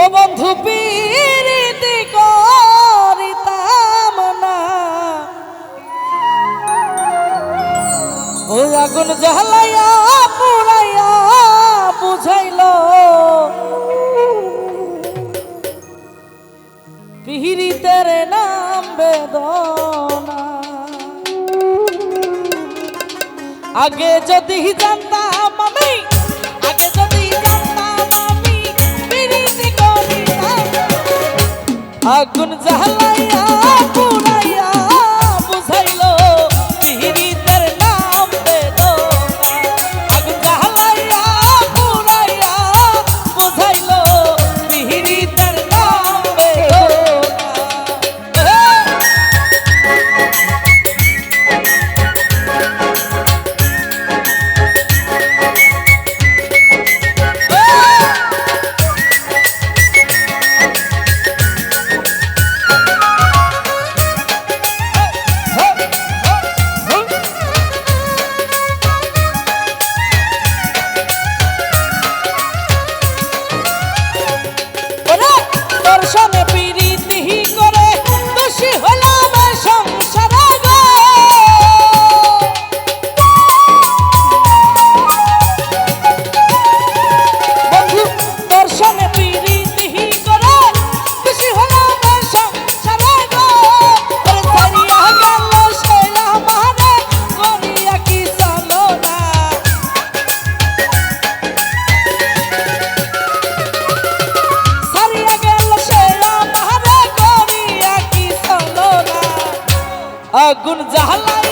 ও বন্ধু পীরিতি করিতাম না। ও আগুন জ্বালাইয়া, পুরাইয়া বুঝাইল পীরিতের নাম বেদনা। আগে যদি জানত আগুন জ্বালাইয়া আগুন জ্বালা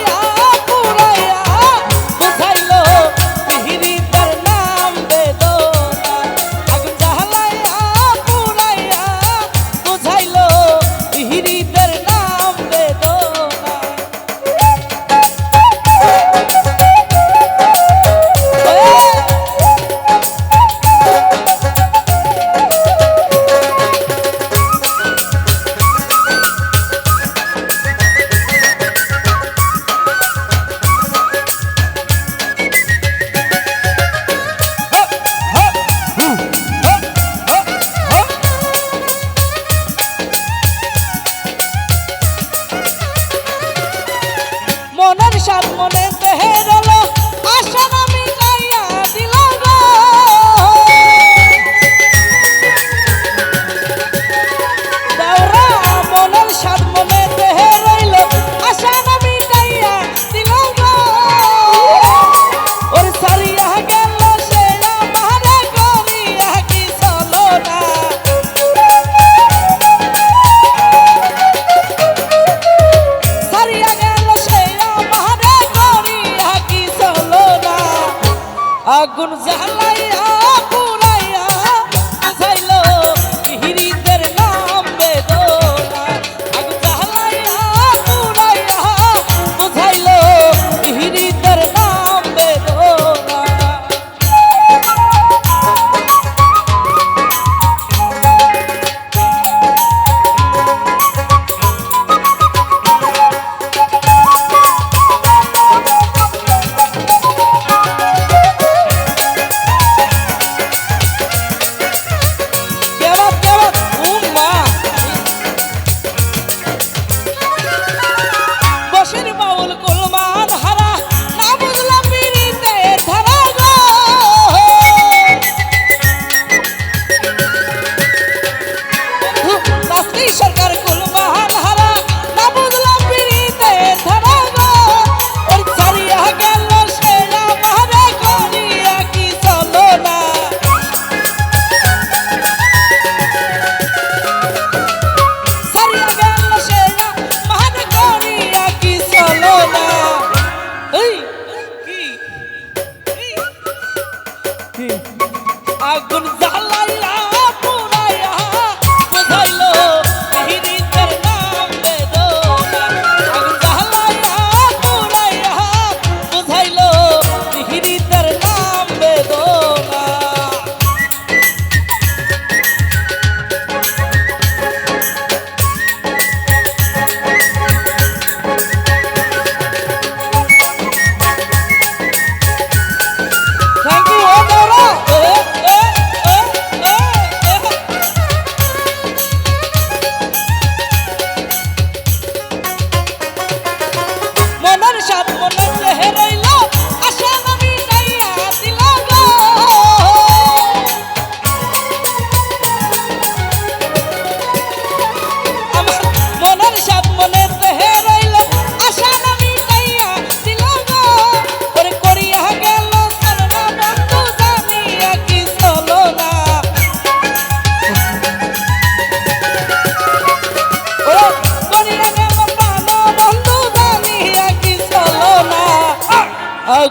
আগুন জ্বালা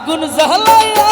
আগুন জ্বালায়া